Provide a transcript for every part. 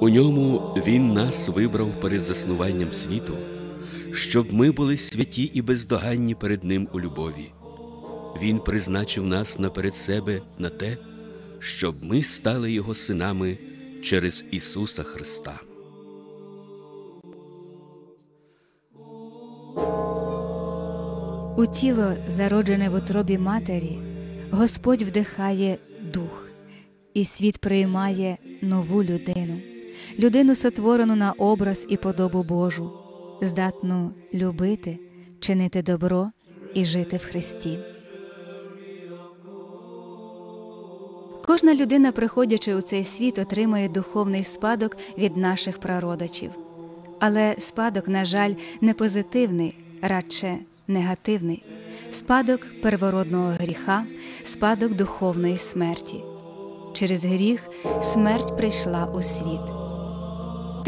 У ньому Він нас вибрав перед заснуванням світу, щоб ми були святі і бездоганні перед Ним у любові. Він призначив нас наперед себе на те, щоб ми стали Його синами через Ісуса Христа. У тіло, зароджене в утробі матері, Господь вдихає дух, і світ приймає нову людину, людину, сотворену на образ і подобу Божу, здатну любити, чинити добро і жити в Христі. Кожна людина, приходячи у цей світ, отримує духовний спадок від наших прародичів. Але спадок, на жаль, не позитивний, радше негативний, спадок первородного гріха, спадок духовної смерті. Через гріх смерть прийшла у світ.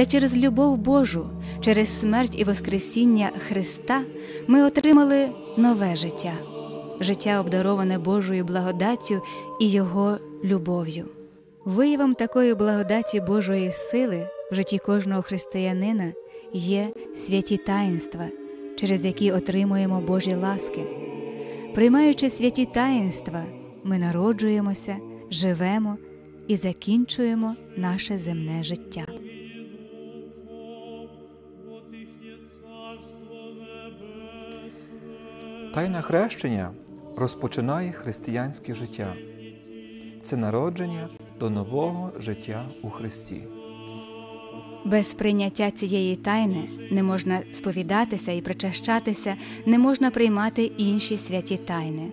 Та через любов Божу, через смерть і Воскресіння Христа ми отримали нове життя, життя обдароване Божою благодаттю і Його любов'ю. Виявом такої благодаті Божої сили в житті кожного християнина є святі таїнства, через які отримуємо Божі ласки. Приймаючи святі таїнства, ми народжуємося, живемо і закінчуємо наше земне життя. Тайна хрещення розпочинає християнське життя. Це народження до нового життя у Христі. Без прийняття цієї тайни не можна сповідатися і причащатися, не можна приймати інші святі тайни.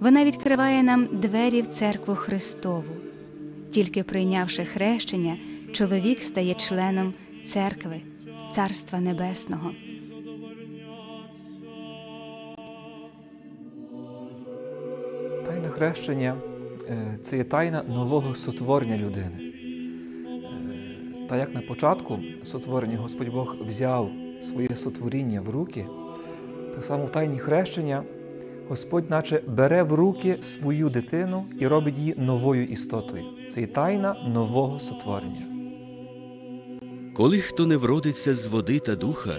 Вона відкриває нам двері в церкву Христову. Тільки прийнявши хрещення, чоловік стає членом церкви, Царства Небесного. Хрещення е, це є тайна нового сотворення людини. Е, Та як на початку сотворення Господь Бог взяв своє сотворіння в руки, так само в тайні хрещення Господь, наче бере в руки свою дитину і робить її новою істотою. Це є тайна нового сотворення. Коли хто не вродиться з води та духа,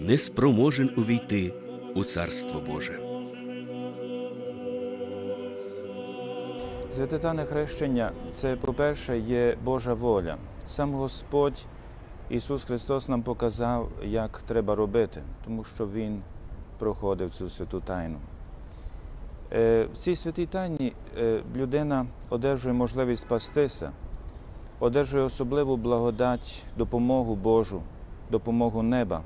не спроможен увійти у Царство Боже. Святитане хрещення це, по-перше, є Божа воля. Сам Господь Ісус Христос нам показав, як треба робити, тому що Він проходив цю святу тайну. Е, В цій святій тайні е, людина одержує можливість спастися, одержує особливу благодать, допомогу Божу, допомогу неба.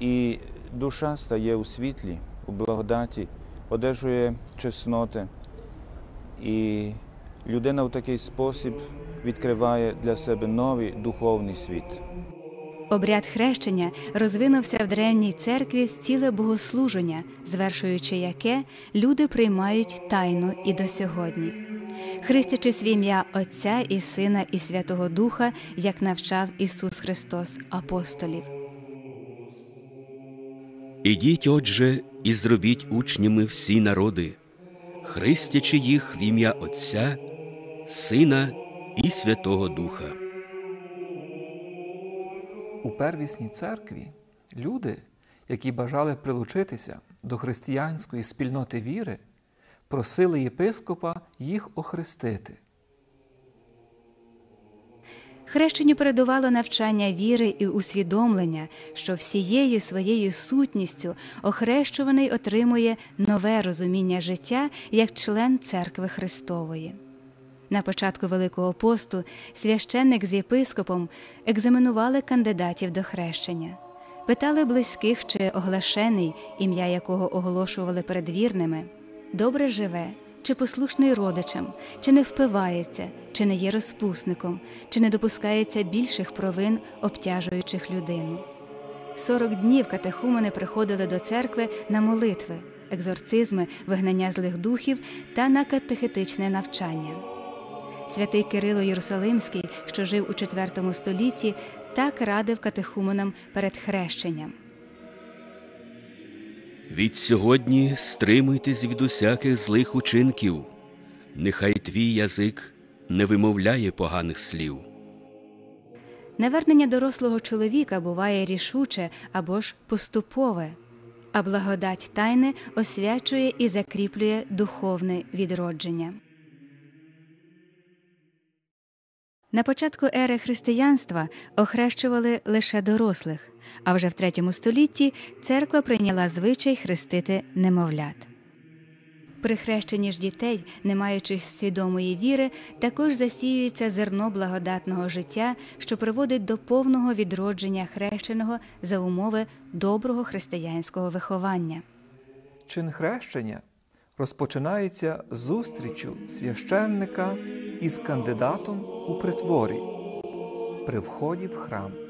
І душа стає у світлі, у благодаті, одержує чесноти. І людина в такий спосіб відкриває для себе новий духовний світ. Обряд хрещення розвинувся в древній церкві в ціле богослуження, звершуючи яке люди приймають тайну і до сьогодні. Хрестячись в ім'я Отця і Сина і Святого Духа, як навчав Ісус Христос апостолів. Ідіть, отже, і зробіть учнями всі народи, хрестячи їх в ім'я Отця, Сина і Святого Духа. У первісній церкві люди, які бажали прилучитися до християнської спільноти віри, просили єпископа їх охрестити. Хрещенню передувало навчання віри і усвідомлення, що всією своєю сутністю охрещуваний отримує нове розуміння життя як член церкви Христової. На початку Великого посту священник з єпископом екзаменували кандидатів до хрещення, питали близьких, чи оглашений, ім'я якого оголошували перед вірними, добре живе, чи послушний родичам, чи не впивається, чи не є розпусником, чи не допускається більших провин, обтяжуючих людину. Сорок днів катехумени приходили до церкви на молитви, екзорцизми, вигнання злих духів та на катехетичне навчання. Святий Кирило Єрусалимський, що жив у IV столітті, так радив катехуменам перед хрещенням. Від сьогодні стримуйтесь від усяких злих учинків, нехай твій язик не вимовляє поганих слів. Навернення дорослого чоловіка буває рішуче або ж поступове, а благодать тайни освячує і закріплює духовне відродження. На початку ери християнства охрещували лише дорослих, а вже в третьому столітті церква прийняла звичай хрестити немовлят. При хрещенні ж дітей, не маючи свідомої віри, також засіюється зерно благодатного життя, що приводить до повного відродження хрещеного за умови доброго християнського виховання. Чин хрещення розпочинається зустрічю священника із кандидатом у притворі при вході в храм.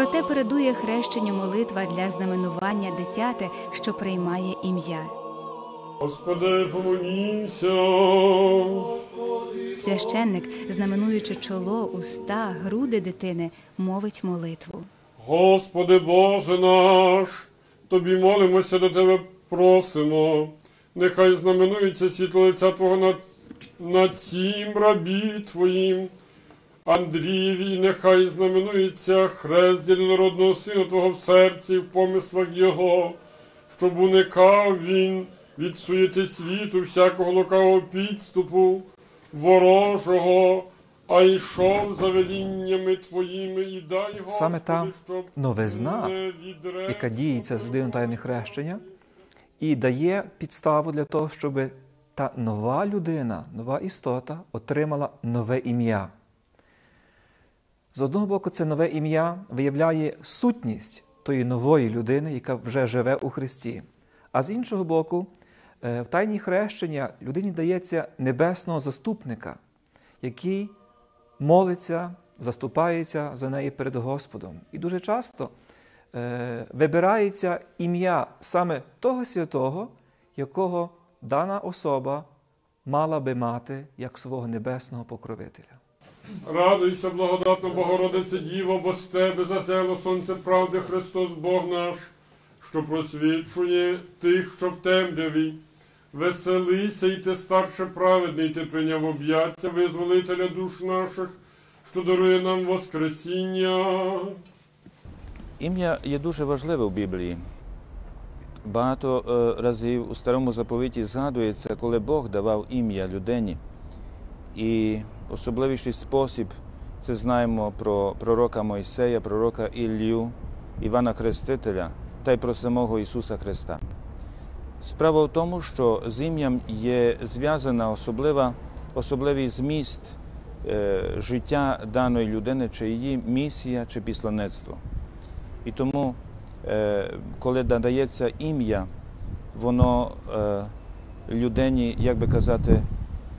Проте передує хрещенню молитва для знаменування дитяти, що приймає ім'я. Господи, помолімся. Священник, знаменуючи чоло, уста, груди дитини, мовить молитву. Господи Боже наш, Тобі молимося до Тебе просимо. Нехай знаменується світло лиця Твого над, над цім рабі Твоїм. Андрієві, нехай знаменується хрест єдинородного Сина Твого в серці, і в помислах Його, щоб уникав він від суєти світу, всякого лукавого підступу, ворожого, а йшов за веліннями Твоїми і дай Господи, Саме та новизна, яка діється з людиною тайне хрещення, і дає підставу для того, щоб та нова людина, нова істота отримала нове ім'я. З одного боку, це нове ім'я виявляє сутність тої нової людини, яка вже живе у Христі. А з іншого боку, е, в тайні хрещення людині дається небесного заступника, який молиться, заступається за неї перед Господом. І дуже часто е, вибирається ім'я саме того святого, якого дана особа мала би мати як свого небесного покровителя. Радуйся, благодатна Богородице Діво, бо з тебе засяяло сонце правди Христос Бог наш, що просвічує тих, що в темряві. Веселися, і ти старше праведний, ти прийняв об'яття визволителя душ наших, що дарує нам Воскресіння. Ім'я є дуже важливе в Біблії. Багато е, разів у старому заповіті згадується, коли Бог давав ім'я людині. І особливіший спосіб це знаємо про пророка Мойсея, пророка Іллю, Івана Хрестителя та й про самого Ісуса Христа. Справа в тому, що з ім'ям є зв'язана особлива, особливий зміст е, життя даної людини, чи її місія, чи післанецтво. І тому, е, коли надається ім'я, воно е, людині, як би казати,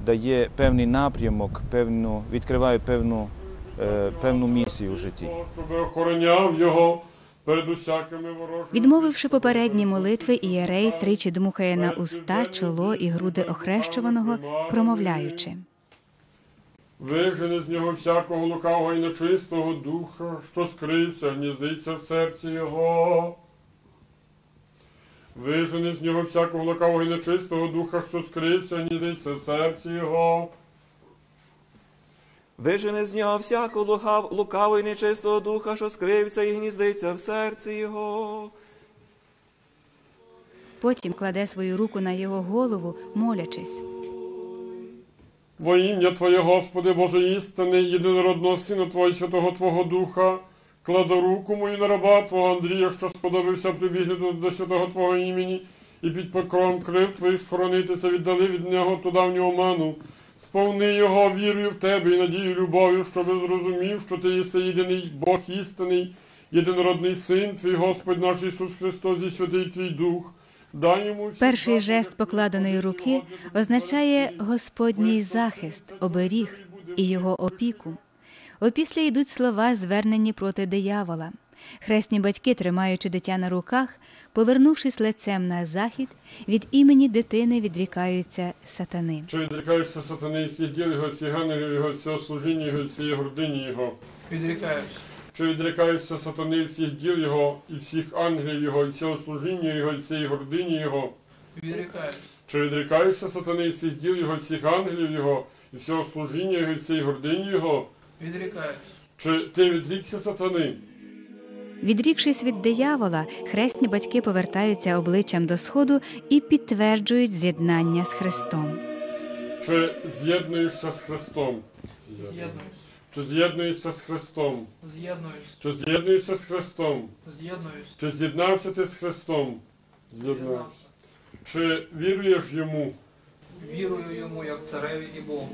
дає певний напрямок, певну, відкриває певну, е, певну місію в житті. Щоб охороняв його перед усякими ворожими. Відмовивши попередні молитви, ієрей тричі дмухає на уста, чоло і груди охрещуваного, промовляючи. Вижени з нього всякого лукавого і нечистого духа, що скрився, гніздиться в серці його. Вижени з нього всякого лукавого і нечистого духа, що скрився, гніздиться в серці його. Вижени з нього лукав, лукавого і нечистого духа, що скрився і гніздиться в серці його. Потім кладе свою руку на його голову, молячись. Во ім'я Твоє, Господи, Боже істини, єдинородного Сина Твого і Святого Твого Духа, кладу руку мою на раба Твого Андрія, що сподобався прибігнути до святого Твого імені, і під покровом крив Твоїх схоронитися віддали від нього ту давню оману. Сповни його вірою в Тебе і надію любов'ю, щоби зрозумів, що Ти єси єдиний Бог істинний, єдинородний Син Твій, Господь наш Ісус Христос і Святий Твій Дух. Дай йому Перший жест покладеної руки означає Господній захист, оберіг і його опіку. Опісля йдуть слова, звернені проти диявола. Хресні батьки, тримаючи дитя на руках, повернувшись лицем на захід, від імені дитини відрікаються сатани. Чи відрікаєшся сатани і всіх діл його, всіх ангелів його, всього служіння його, всієї гордині його? Відрікаюсь. Чи відрікаєшся сатани і всіх діл його, і всіх ангелів його, і всього служіння його, і всієї гордині його? Відрікаюсь. Чи відрікаєшся сатани і всіх діл його, всіх ангелів його, і всього служіння його, і всієї гордині його? Відрікаюсь. Чи ти відрікся сатани? Відрікшись від диявола, хресні батьки повертаються обличчям до сходу і підтверджують з'єднання з Христом. Чи з'єднуєшся з Христом? З'єднуюсь. Чи з'єднуєшся з Христом? З'єднуюсь. Чи з'єднуєшся з Христом? З'єднуюсь. Чи з'єднався ти з Христом? З'єднався. З'єднався. Чи віруєш йому? Вірую йому як цареві і Богу.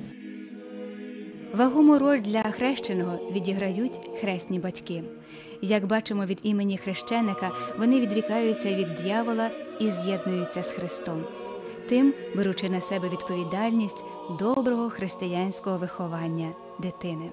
Вагому роль для хрещеного відіграють хресні батьки. Як бачимо від імені хрещеника, вони відрікаються від дьявола і з'єднуються з Христом, тим беручи на себе відповідальність доброго християнського виховання дитини.